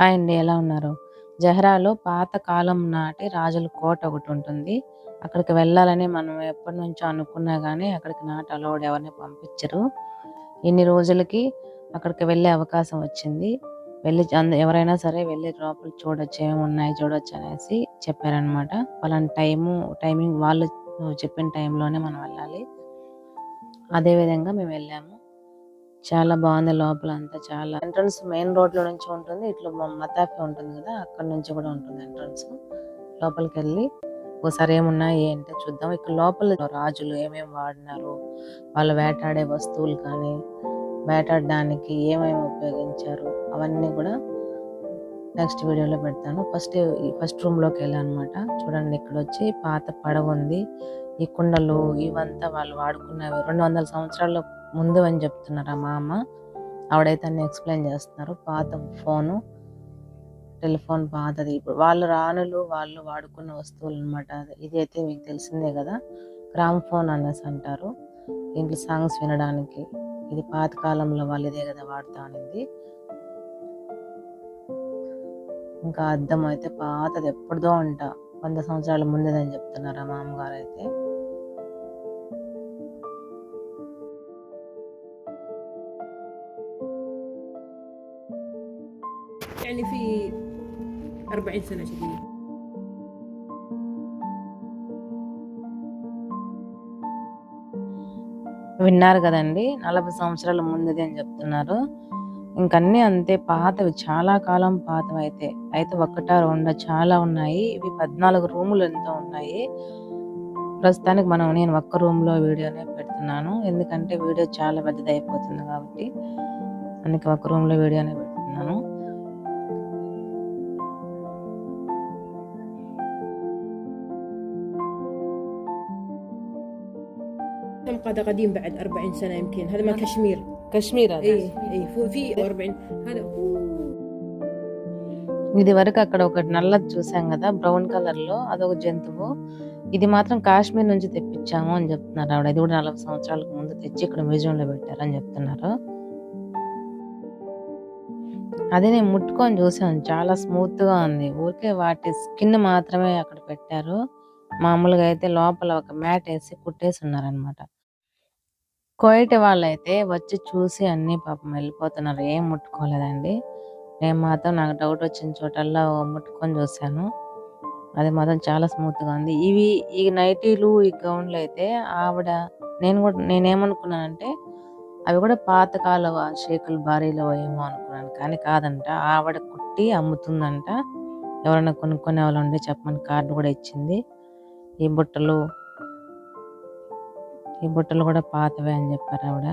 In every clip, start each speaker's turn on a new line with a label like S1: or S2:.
S1: Hi అండి ఎలా ఉన్నారు? జహరాలో పాత కాలం నాటి రాజుల కోట ఒకటి ఉంటుంది. అక్కడికి వెళ్ళాలని మనం ఎప్పటి నుంచో అనుకున్నా కానీ అక్కడికి నాట్ అలౌడ్ ఎవరిని పంపించరు. ఇన్ని రోజులకి అక్కడికి వెళ్ళే అవకాశం వచ్చింది. వెళ్ళి అంద- ఎవరైనా సరే వెళ్ళి లోపల చూడొచ్చు ఏమేమి ఉన్నాయి చూడొచ్చు అనేసి చెప్పారనమాట వాళ్ళని టైము టైమింగ్ వాళ్ళు చెప్పిన టైంలోనే మనం వెళ్ళాలి. అదే విధంగా మేము వెళ్ళాము. చాలా బాగుంది లోపల అంతా చాలా. ఎంట్రన్స్ మెయిన్ రోడ్లో నుంచి ఉంటుంది ఇట్లా మతాఫీ ఉంటుంది కదా అక్కడ నుంచి కూడా ఉంటుంది ఎంట్రన్స్ లోపలికి వెళ్ళి ఒకసారి ఏమున్నాయి ఏంటో చూద్దాం. ఇక్కడ లోపల రాజులు ఏమేమి వాడినారు వాళ్ళు వేటాడే వస్తువులు కానీ వేటాడడానికి ఏమేమి ఉపయోగించారు అవన్నీ కూడా నెక్స్ట్ వీడియోలో పెడతాను. ఫస్ట్ ఈ ఫస్ట్ రూమ్లోకి చూడండి ఇక్కడ వచ్చి పాత పడవ ఉంది. ఈ కుండలు ఇవంతా వాళ్ళు వాడుకున్నవి. రెండు వందల సంవత్సరాల ముందు అని చెప్తున్నారు ఆ మామ. ఆవిడైతే అన్ని ఎక్స్ప్లెయిన్ చేస్తున్నారు. పాత ఫోను టెలిఫోన్ పాతది ఇప్పుడు వాళ్ళు రాణులు వాళ్ళు వాడుకున్న వస్తువులు అనమాట ఇది అయితే మీకు తెలిసిందే కదా. గ్రామ్ ఫోన్ అనేసి అంటారు. దీంట్లో సాంగ్స్ వినడానికి. ఇది పాత కాలంలో వాళ్ళు ఇదే కదా వాడుతా అనేది. ఇంకా అద్దం అయితే పాతది ఎప్పుడుదో అంట. వంద సంవత్సరాల ముందేదని చెప్తున్నారు ఆ మామగారు అయితే
S2: 40 سنة كذي
S1: విన్నారు కదండి నలభై సంవత్సరాల ముందుది అని చెప్తున్నారు ఇంకన్నీ అంతే పాతవి చాలా కాలం పాతవి అయితే అయితే ఒక్కటా రెండా చాలా ఉన్నాయి ఇవి పద్నాలుగు రూములు ఎంతో ఉన్నాయి ప్రస్తుతానికి మనం నేను ఒక్క రూమ్ లో వీడియోనే పెడుతున్నాను ఎందుకంటే వీడియో చాలా పెద్దది అయిపోతుంది కాబట్టి అందుకే ఒక రూమ్ లో వీడియోనే
S2: منقذ قديم بعد 40 سنة يمكن هذا مال كشمير
S1: కశ్మీర్
S2: اي اي فو- في 40 هذا
S1: ఇది వరకు అక్కడ ఒకటి నల్లది చూసాం కదా బ్రౌన్ కలర్ లో అదొక జంతువు ఇది మాత్రం కాశ్మీర్ నుంచి తెప్పించాము అని చెప్తున్నారు ఆవిడ ఇది కూడా నలభై సంవత్సరాలకు ముందు తెచ్చి ఇక్కడ మ్యూజియం లో పెట్టారని చెప్తున్నారు అది నేను ముట్టుకొని చూసాను చాలా స్మూత్ గా ఉంది ఊరికే వాటి స్కిన్ మాత్రమే అక్కడ పెట్టారు మామూలుగా అయితే లోపల ఒక మ్యాట్ వేసి కుట్టేసి ఉన్నారనమాట కోయటి వాళ్ళైతే వచ్చి చూసి అన్ని పాపం వెళ్ళిపోతున్నారు. ఏం ముట్టుకోలేదండి. నేను మాత్రం నాకు డౌట్ వచ్చిన చోటల్లా ముట్టుకొని చూశాను. అది మాత్రం చాలా స్మూత్గా ఉంది. ఇవి ఈ నైటీలు ఈ గౌన్లు అయితే ఆవిడ నేను కూడా నేనేమనుకున్నానంటే అవి కూడా పాతకాల షేకులు భారీలో ఏమో అనుకున్నాను. కానీ కాదంట ఆవిడ కుట్టి అమ్ముతుందంట. ఎవరైనా కొనుక్కునే వాళ్ళు ఉంటే చెప్పమని కార్డు కూడా ఇచ్చింది. ఈ బుట్టలు ఈ బుట్టలు కూడా పాతవే అని చెప్పారు ఆవిడ.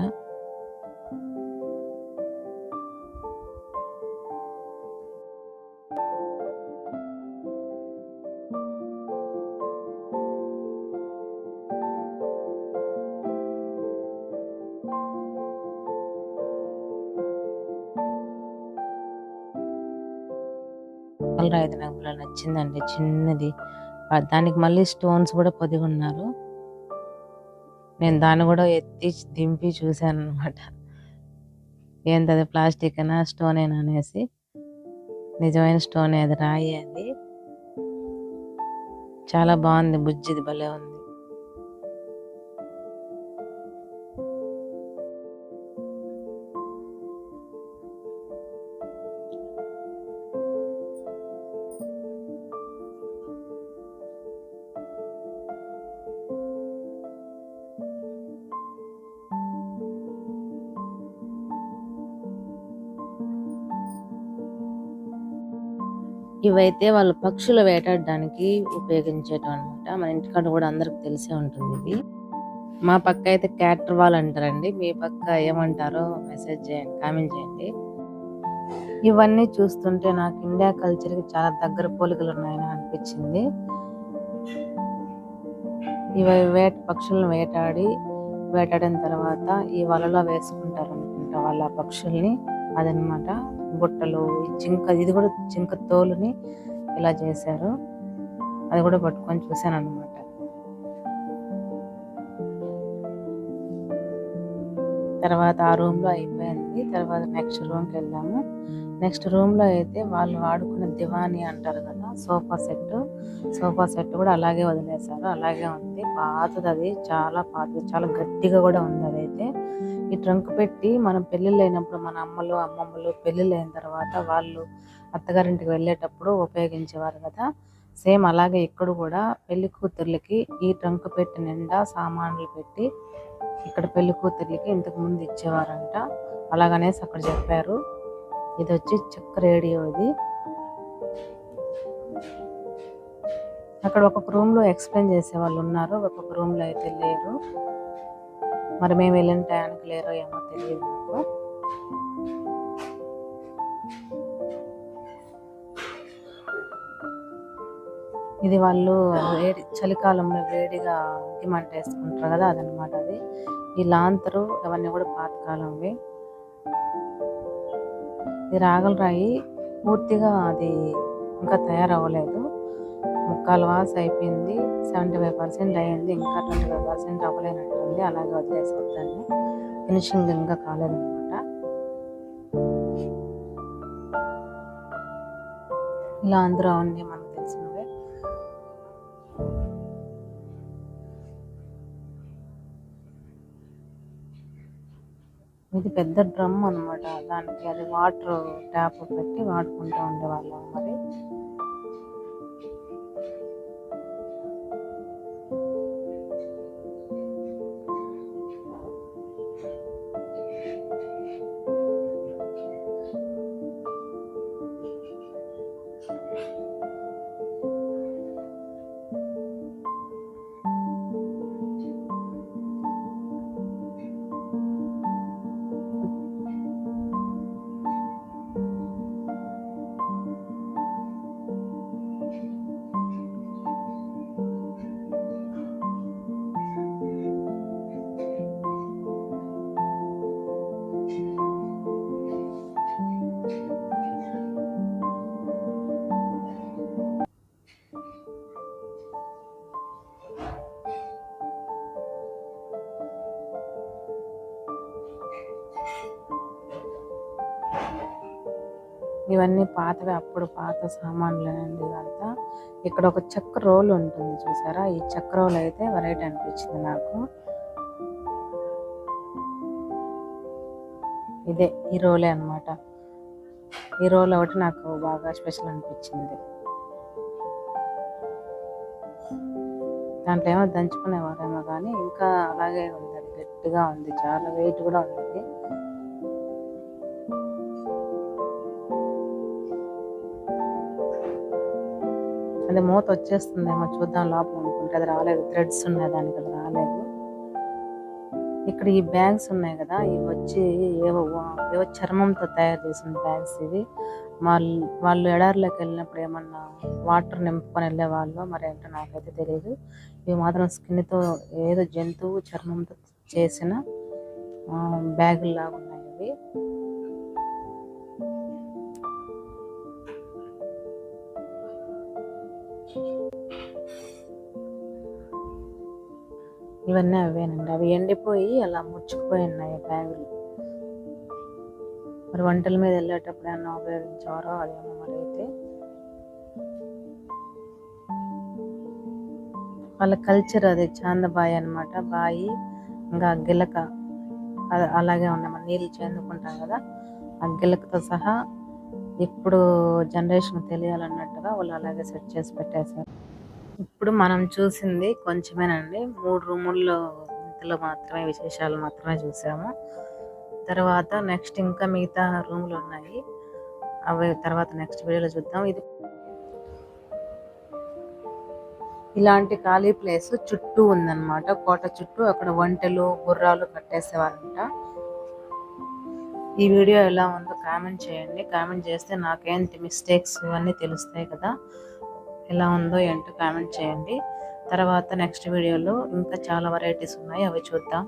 S1: రైతు అయితే నాకు నచ్చిందండి చిన్నది. దానికి మళ్ళీ స్టోన్స్ కూడా పొదిగి ఉన్నారు నేను దాన్ని కూడా ఎత్తి దింపి చూశాను అనమాట ఏంటది ప్లాస్టిక్ అయినా స్టోన్ అయినా అనేసి. నిజమైన స్టోన్ అది రాయి అది. చాలా బాగుంది బుజ్జిది భలే ఉంది. ఇవైతే వాళ్ళు పక్షులు వేటాడడానికి ఉపయోగించేటం అనమాట మన ఇంటికాడ కూడా అందరికి తెలిసే ఉంటుంది ఇది మా పక్క అయితే క్యాటర్ వాల్ అంటారండి. మీ పక్క ఏమంటారో మెసేజ్ చేయండి కామెంట్ చేయండి. ఇవన్నీ చూస్తుంటే నాకు ఇండియా కల్చర్కి చాలా దగ్గర పోలికలు ఉన్నాయని అనిపించింది. ఇవి వేట పక్షులను వేటాడి వేటాడిన తర్వాత ఈ వలలో వేసుకుంటారు అనుకుంటా వాళ్ళ పక్షుల్ని. అదనమాట. బుట్టలు జింక ఇది కూడా జింక తోలుని ఇలా చేశారు. అది కూడా పట్టుకొని చూశాను అనమాట తర్వాత ఆ రూమ్లో అయిపోయింది. తర్వాత నెక్స్ట్ రూమ్కి వెళ్ళాము. నెక్స్ట్ రూమ్లో అయితే వాళ్ళు వాడుకునే దివాని అంటారు కదా సోఫా సెట్. సోఫా సెట్ కూడా అలాగే వదిలేశారు. అలాగే ఉంది. పాతది అది చాలా పాతది చాలా గట్టిగా కూడా ఉంది అది. ఈ ట్రంక్ పెట్టి మనం పెళ్ళిళ్ళైనప్పుడు మన అమ్మలు అమ్మమ్మలు పెళ్ళిళ్ళైన అయిన తర్వాత వాళ్ళు అత్తగారింటికి వెళ్ళేటప్పుడు ఉపయోగించేవారు కదా. సేమ్ అలాగే ఇక్కడ కూడా పెళ్ళి కూతుర్లకి ఈ ట్రంక్ పెట్టి నిండా సామాన్లు పెట్టి ఇక్కడ పెళ్ళి కూతుర్లకి ఇంతకు ముందు ఇచ్చేవారంట. అలాగనేసి అక్కడ చెప్పారు. ఇది వచ్చి చెక్క రేడియో ఇది. అక్కడ ఒక్కొక్క రూమ్లో ఎక్స్ప్లెయిన్ చేసే వాళ్ళు ఉన్నారు. ఒక్కొక్క రూమ్లో అయితే లేరు. మరి మేము వెళ్ళిన టయానికి లేరో ఏమో తెలియదు నాకు. ఇది వాళ్ళు వేడి చలికాలంలో వేడిగా మంట వేసుకుంటారు కదా అదనమాట అది. ఈ లాంతరు అవన్నీ కూడా పాతకాలంవి. ఇది రాగలు రాయి పూర్తిగా అది ఇంకా తయారవ్వలేదు. ముక్కాలు వాస్ అయిపోయింది. సెవెంటీ ఫైవ్ పర్సెంట్ అయ్యింది ఇంకా ట్వంటీ ఫైవ్ పర్సెంట్ అవ్వలేనట్టుంది. అలాగే వదిలేసి దాన్ని ఫినిషింగ్ ఇంకా కాలేదనమాట ఇలా అందరూ అవన్నీ మనకు తెలిసినవే ఇది పెద్ద డ్రమ్ అన్నమాట. దానికి అది వాటర్ ట్యాప్ పెట్టి వాడుకుంటూ ఉండేవాళ్ళం మరి. ఇవన్నీ పాతవి. అప్పుడు పాత సామాన్లు అంతా ఇక్కడ ఒక చెక్క రోల్ ఉంటుంది చూసారా? ఈ చెక్క రోల్ అయితే వెరైటీ అనిపించింది నాకు. ఇదే ఈ రోలే అన్నమాట. ఈ రోల్ ఒకటి నాకు బాగా స్పెషల్ అనిపించింది. దాంట్లో ఏమో దంచుకునేవారేమో కానీ ఇంకా అలాగే ఉంది. గట్టిగా ఉంది. చాలా వెయిట్ కూడా ఉంది. అది మూత వచ్చేస్తుందేమో చూద్దాం లోపల అనుకుంటే అది రాలేదు. థ్రెడ్స్ ఉన్నాయి దానికి అది రాలేదు. ఇక్కడ ఈ బ్యాగ్స్ ఉన్నాయి కదా ఇవి వచ్చి ఏవో ఏవో చర్మంతో తయారు చేసిన బ్యాగ్స్ ఇవి. వాళ్ళు వాళ్ళు ఎడారిలోకి వెళ్ళినప్పుడు ఏమన్నా వాటర్ నింపుకొని వెళ్ళే వాళ్ళు మరి ఏంటో నాకైతే తెలియదు ఇవి మాత్రం స్కిన్తో ఏదో జంతువు చర్మంతో చేసిన బ్యాగుల్లాగా ఉన్నాయి ఇవి. ఇవన్నీ అవేనండి. అవి ఎండిపోయి అలా ముచ్చుకుపోయి ఉన్నాయి బ్యాగులు. మరి వంటల మీద వెళ్ళేటప్పుడు ఏమన్నా ఉపయోగించారో అదేమో మరి అయితే. వాళ్ళ కల్చర్ అది చాందబాయి అన్నమాట. బాయి ఇంకా గిలక. అలాగే ఉన్నాయి. నీళ్ళు చెందుకుంటాం కదా. ఆ గిలకతో సహా ఇప్పుడు జనరేషన్ తెలియాలన్నట్టుగా వాళ్ళు అలాగే సెట్ చేసి పెట్టేశారు. ఇప్పుడు మనం చూసింది కొంచెమేనండి. మూడు రూముల్లో ఇంతలో మాత్రమే విశేషాలు మాత్రమే చూసాము. తర్వాత నెక్స్ట్ ఇంకా మిగతా రూములు ఉన్నాయి. అవి తర్వాత నెక్స్ట్ వీడియోలో చూద్దాం. ఇది ఇలాంటి ఖాళీ ప్లేస్ చుట్టూ ఉందన్నమాట. కోట చుట్టూ అక్కడ వంటలు గుర్రాలు కట్టేసేవారంట ఈ వీడియో ఎలా ఉందో కామెంట్ చేయండి. కామెంట్ చేస్తే నాకేంటి మిస్టేక్స్ ఇవన్నీ తెలుస్తాయి కదా. ఎలా ఉందో ఏంటో కామెంట్ చేయండి. తర్వాత నెక్స్ట్ వీడియోలో ఇంకా చాలా వెరైటీస్ ఉన్నాయి. అవి చూద్దాం.